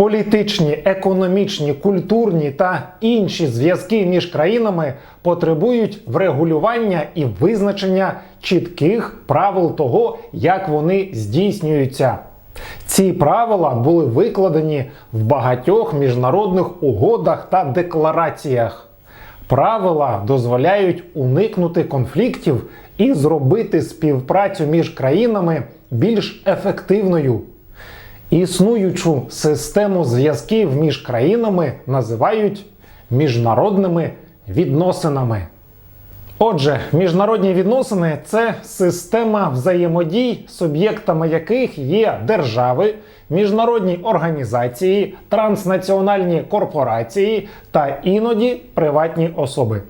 Політичні, економічні, культурні та інші зв'язки між країнами потребують врегулювання і визначення чітких правил того, як вони здійснюються. Ці правила були викладені в багатьох міжнародних угодах та деклараціях. Правила дозволяють уникнути конфліктів і зробити співпрацю між країнами більш ефективною. Існуючу систему зв'язків між країнами називають міжнародними відносинами. Отже, міжнародні відносини це система взаємодій, суб'єктами яких є держави, міжнародні організації, транснаціональні корпорації та іноді приватні особи.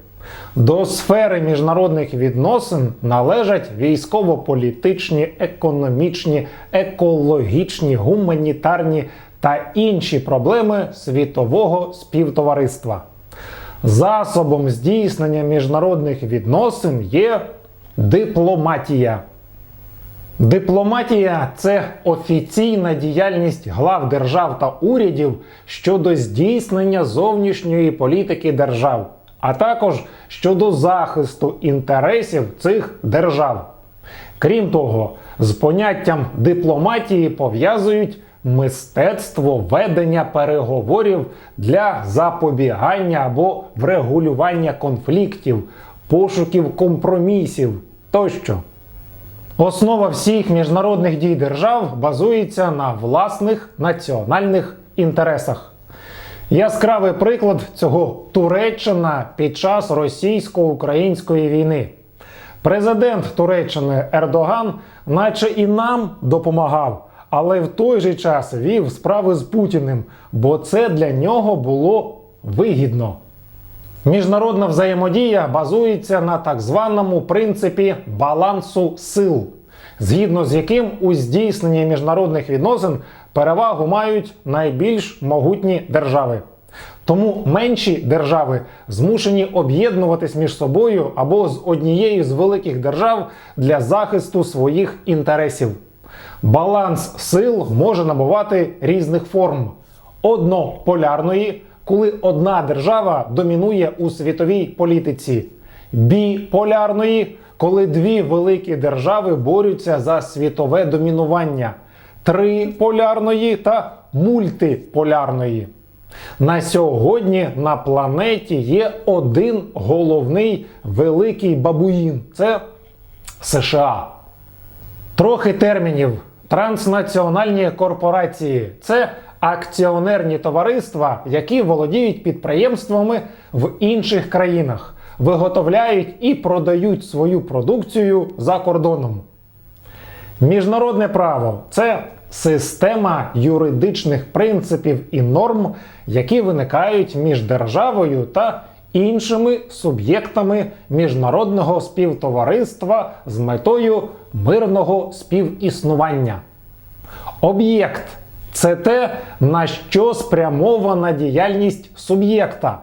До сфери міжнародних відносин належать військово-політичні, економічні, екологічні, гуманітарні та інші проблеми світового співтовариства. Засобом здійснення міжнародних відносин є дипломатія. Дипломатія це офіційна діяльність глав держав та урядів щодо здійснення зовнішньої політики держав, а також щодо захисту інтересів цих держав. Крім того, з поняттям дипломатії пов'язують мистецтво ведення переговорів для запобігання або врегулювання конфліктів, пошуків компромісів тощо. Основа всіх міжнародних дій держав базується на власних національних інтересах. Яскравий приклад цього Туреччина під час російсько-української війни. Президент Туреччини Ердоган, наче і нам допомагав, але в той же час вів справи з Путіним, бо це для нього було вигідно. Міжнародна взаємодія базується на так званому принципі балансу сил, згідно з яким у здійсненні міжнародних відносин перевагу мають найбільш могутні держави. Тому менші держави змушені об'єднуватись між собою або з однією з великих держав для захисту своїх інтересів. Баланс сил може набувати різних форм: однополярної, коли одна держава домінує у світовій політиці, біполярної, коли дві великі держави борються за світове домінування, триполярної та мультиполярної. На сьогодні на планеті є один головний великий бабуїн це США. Трохи термінів. Транснаціональні корпорації це акціонерні товариства, які володіють підприємствами в інших країнах, виготовляють і продають свою продукцію за кордоном. Міжнародне право це система юридичних принципів і норм, які виникають між державою та іншими суб'єктами міжнародного співтовариства з метою мирного співіснування. Об'єкт це те, на що спрямована діяльність суб'єкта.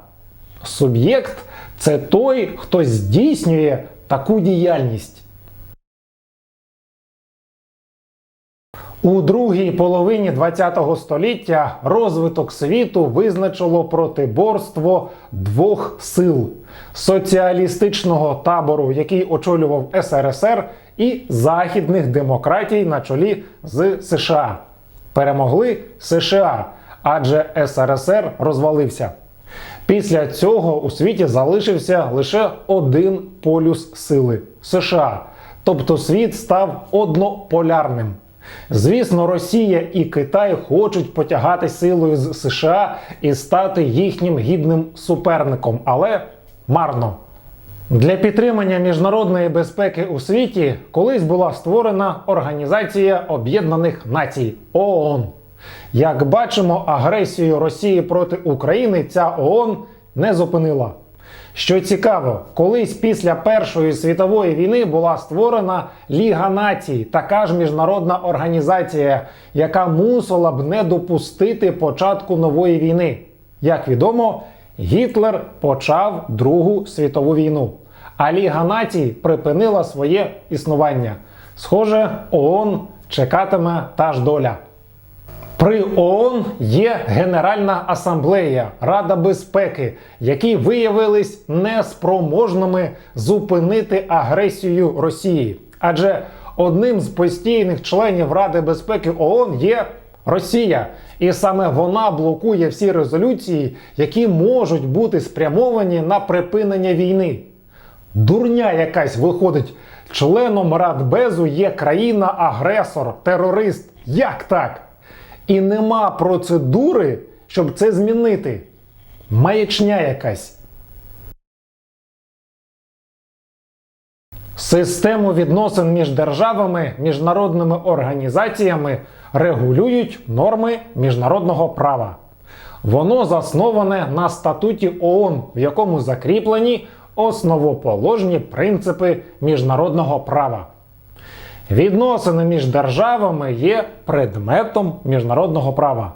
Суб'єкт це той, хто здійснює таку діяльність. У другій половині ХХ століття розвиток світу визначило протиборство двох сил соціалістичного табору, який очолював СРСР, і західних демократій на чолі з США. Перемогли США, адже СРСР розвалився. Після цього у світі залишився лише один полюс сили США. Тобто світ став однополярним. Звісно, Росія і Китай хочуть потягати силою з США і стати їхнім гідним суперником, але марно. Для підтримання міжнародної безпеки у світі колись була створена Організація Об'єднаних Націй ООН. Як бачимо, агресію Росії проти України ця ООН не зупинила. Що цікаво, колись після Першої світової війни була створена Ліга націй, така ж міжнародна організація, яка мусила б не допустити початку нової війни. Як відомо, Гітлер почав Другу світову війну, а Ліга націй припинила своє існування. Схоже, ООН чекатиме та ж доля. При ООН є Генеральна асамблея Рада безпеки, які виявились неспроможними зупинити агресію Росії. Адже одним з постійних членів Ради безпеки ООН є Росія, і саме вона блокує всі резолюції, які можуть бути спрямовані на припинення війни. Дурня якась виходить. Членом Радбезу є країна-агресор, терорист. Як так? І нема процедури, щоб це змінити. Маячня якась. Систему відносин між державами, міжнародними організаціями регулюють норми міжнародного права. Воно засноване на статуті ООН, в якому закріплені основоположні принципи міжнародного права. Відносини між державами є предметом міжнародного права.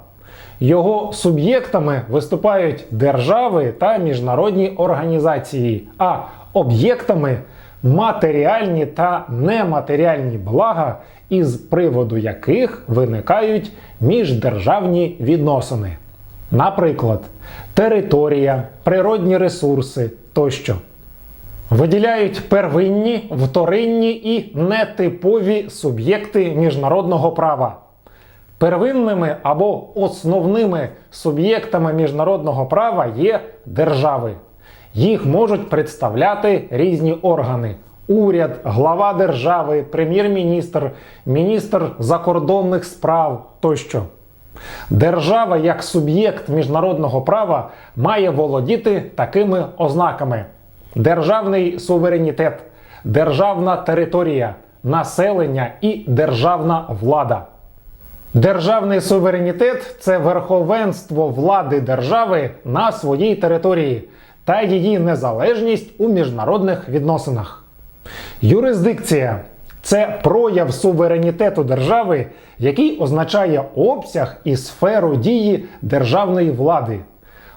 Його суб'єктами виступають держави та міжнародні організації, а об'єктами матеріальні та нематеріальні блага, із приводу яких виникають міждержавні відносини. Наприклад, територія, природні ресурси тощо. Виділяють первинні, вторинні і нетипові суб'єкти міжнародного права. Первинними або основними суб'єктами міжнародного права є держави. Їх можуть представляти різні органи: уряд, глава держави, прем'єр-міністр, міністр закордонних справ тощо. Держава як суб'єкт міжнародного права має володіти такими ознаками: державний суверенітет, державна територія, населення і державна влада. Державний суверенітет це верховенство влади держави на своїй території та її незалежність у міжнародних відносинах. Юрисдикція це прояв суверенітету держави, який означає обсяг і сферу дії державної влади.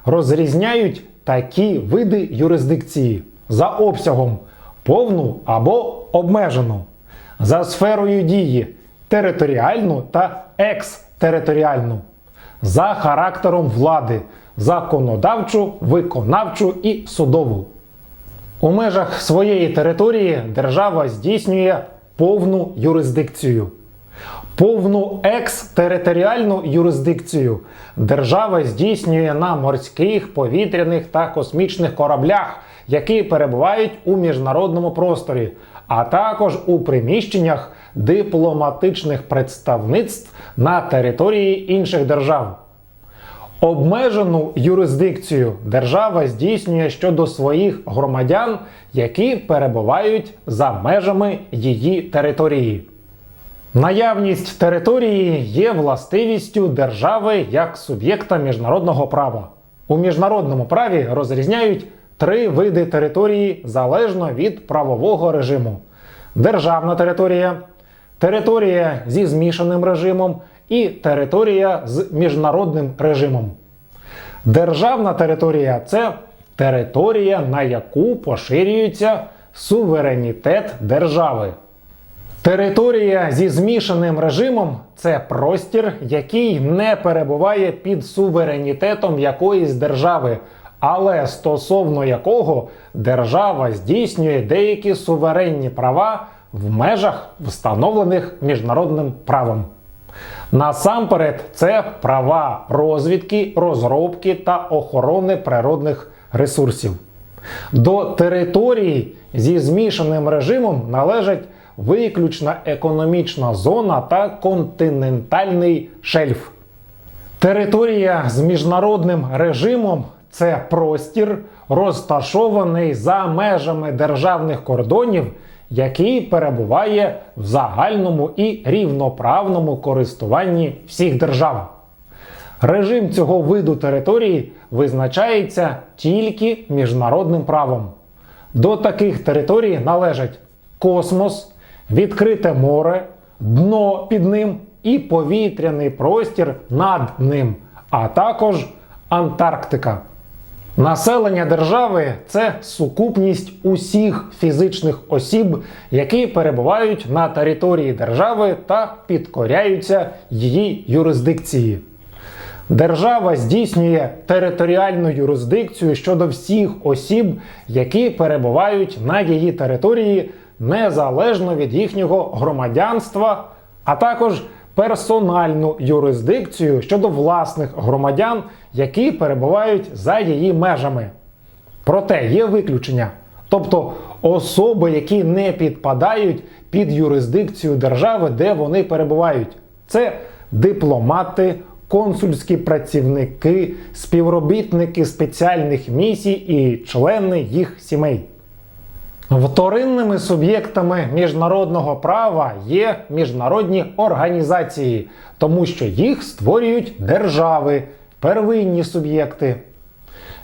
Розрізняють такі види юрисдикції за обсягом повну або обмежену, за сферою дії територіальну та екстериторіальну, за характером влади, законодавчу, виконавчу і судову. У межах своєї території держава здійснює повну юрисдикцію. Повну екстериторіальну юрисдикцію держава здійснює на морських, повітряних та космічних кораблях, які перебувають у міжнародному просторі, а також у приміщеннях дипломатичних представництв на території інших держав. Обмежену юрисдикцію держава здійснює щодо своїх громадян, які перебувають за межами її території. Наявність території є властивістю держави як суб'єкта міжнародного права. У міжнародному праві розрізняють три види території залежно від правового режиму: державна територія, територія зі змішаним режимом і територія з міжнародним режимом. Державна територія це територія, на яку поширюється суверенітет держави. Територія зі змішаним режимом це простір, який не перебуває під суверенітетом якоїсь держави, але стосовно якого держава здійснює деякі суверенні права в межах, встановлених міжнародним правом. Насамперед, це права розвідки, розробки та охорони природних ресурсів. До території зі змішаним режимом належать виключна економічна зона та континентальний шельф. Територія з міжнародним режимом це простір, розташований за межами державних кордонів, який перебуває в загальному і рівноправному користуванні всіх держав. Режим цього виду території визначається тільки міжнародним правом. До таких територій належать космос, відкрите море, дно під ним і повітряний простір над ним, а також Антарктика. Населення держави це сукупність усіх фізичних осіб, які перебувають на території держави та підкоряються її юрисдикції. Держава здійснює територіальну юрисдикцію щодо всіх осіб, які перебувають на її території незалежно від їхнього громадянства, а також персональну юрисдикцію щодо власних громадян, які перебувають за її межами. Проте є виключення, тобто особи, які не підпадають під юрисдикцію держави, де вони перебувають. Це дипломати, консульські працівники, співробітники спеціальних місій і члени їх сімей. Вторинними суб'єктами міжнародного права є міжнародні організації, тому що їх створюють держави, первинні суб'єкти.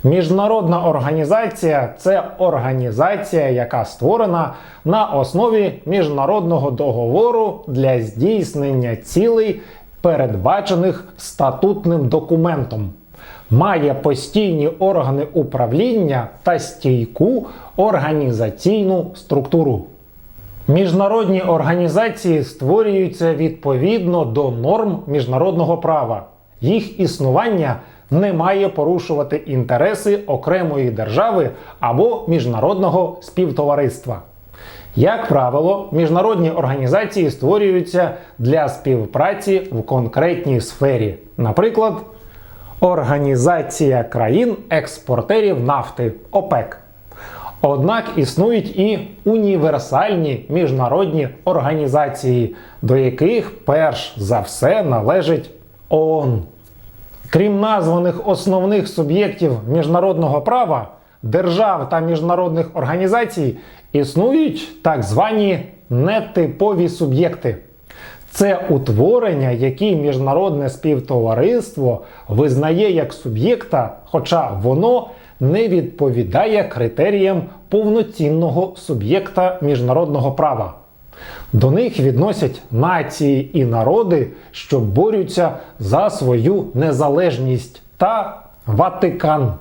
Міжнародна організація це організація, яка створена на основі міжнародного договору для здійснення цілей, передбачених статутним документом. Має постійні органи управління та стійку організаційну структуру. Міжнародні організації створюються відповідно до норм міжнародного права. Їх існування не має порушувати інтереси окремої держави або міжнародного співтовариства. Як правило, міжнародні організації створюються для співпраці в конкретній сфері, наприклад, Організація країн-експортерів нафти ОПЕК. Однак існують і універсальні міжнародні організації, до яких перш за все належить ООН. Крім названих основних суб'єктів міжнародного права, держав та міжнародних організацій існують так звані нетипові суб'єкти. Це утворення, які міжнародне співтовариство визнає як суб'єкта, хоча воно не відповідає критеріям повноцінного суб'єкта міжнародного права. До них відносять нації і народи, що борються за свою незалежність та Ватикан.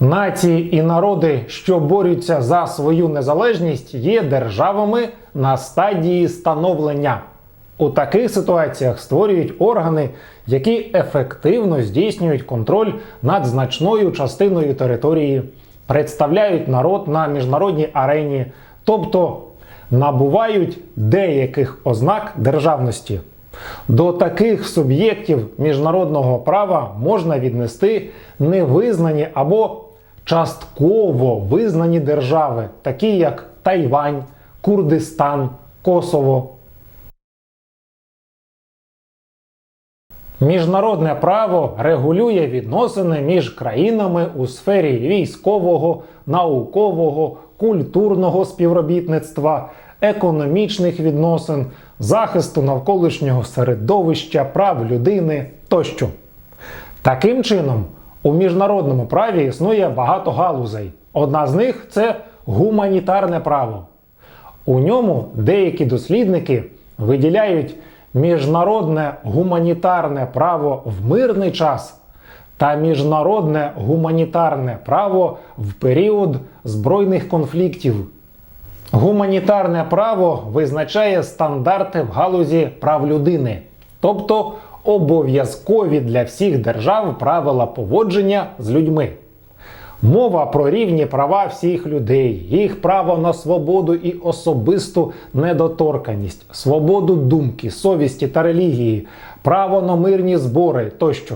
Нації і народи, що борються за свою незалежність, є державами на стадії становлення. У таких ситуаціях створюють органи, які ефективно здійснюють контроль над значною частиною території, представляють народ на міжнародній арені, тобто набувають деяких ознак державності. До таких суб'єктів міжнародного права можна віднести невизнані або частково визнані держави, такі як Тайвань, Курдистан, Косово. Міжнародне право регулює відносини між країнами у сфері військового, наукового, культурного співробітництва, економічних відносин, захисту навколишнього середовища, прав людини тощо. Таким чином, у міжнародному праві існує багато галузей. Одна з них це гуманітарне право. У ньому деякі дослідники виділяють міжнародне гуманітарне право в мирний час та міжнародне гуманітарне право в період збройних конфліктів. Гуманітарне право визначає стандарти в галузі прав людини, тобто обов'язкові для всіх держав правила поводження з людьми. Мова про рівні права всіх людей, їх право на свободу і особисту недоторканість, свободу думки, совісті та релігії, право на мирні збори тощо.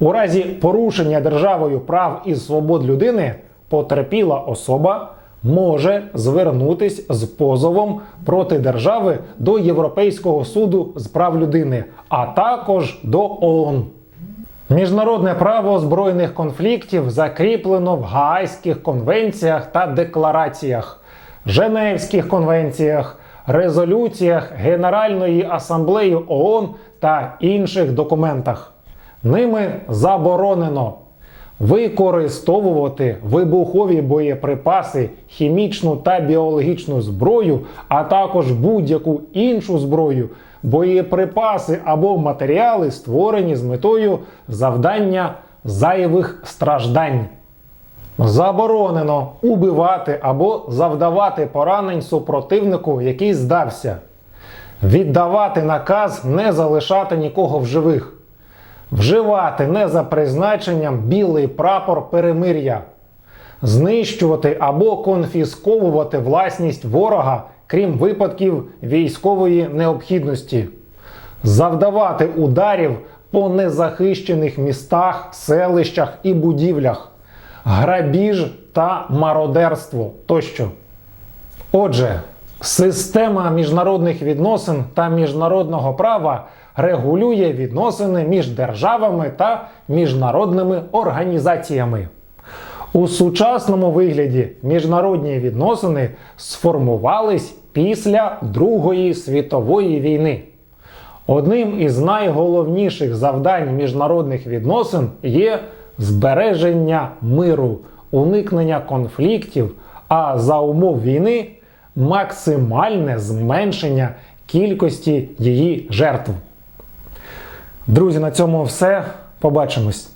У разі порушення державою прав і свобод людини потерпіла особа може звернутись з позовом проти держави до Європейського суду з прав людини, а також до ООН. Міжнародне право збройних конфліктів закріплено в Гаазьких конвенціях та деклараціях, Женевських конвенціях, резолюціях Генеральної асамблеї ООН та інших документах. Ними заборонено використовувати вибухові боєприпаси, хімічну та біологічну зброю, а також будь-яку іншу зброю, боєприпаси або матеріали, створені з метою завдання зайвих страждань. Заборонено убивати або завдавати поранень супротивнику, який здався. Віддавати наказ не залишати нікого в живих. Вживати не за призначенням білий прапор перемир'я. Знищувати або конфісковувати власність ворога, крім випадків військової необхідності. Завдавати ударів по незахищених містах, селищах і будівлях, грабіж та мародерство тощо. Отже, система міжнародних відносин та міжнародного права регулює відносини між державами та міжнародними організаціями. У сучасному вигляді міжнародні відносини сформувались після Другої світової війни. Одним із найголовніших завдань міжнародних відносин є збереження миру, уникнення конфліктів, а за умов війни максимальне зменшення кількості її жертв. Друзі, на цьому все. Побачимось.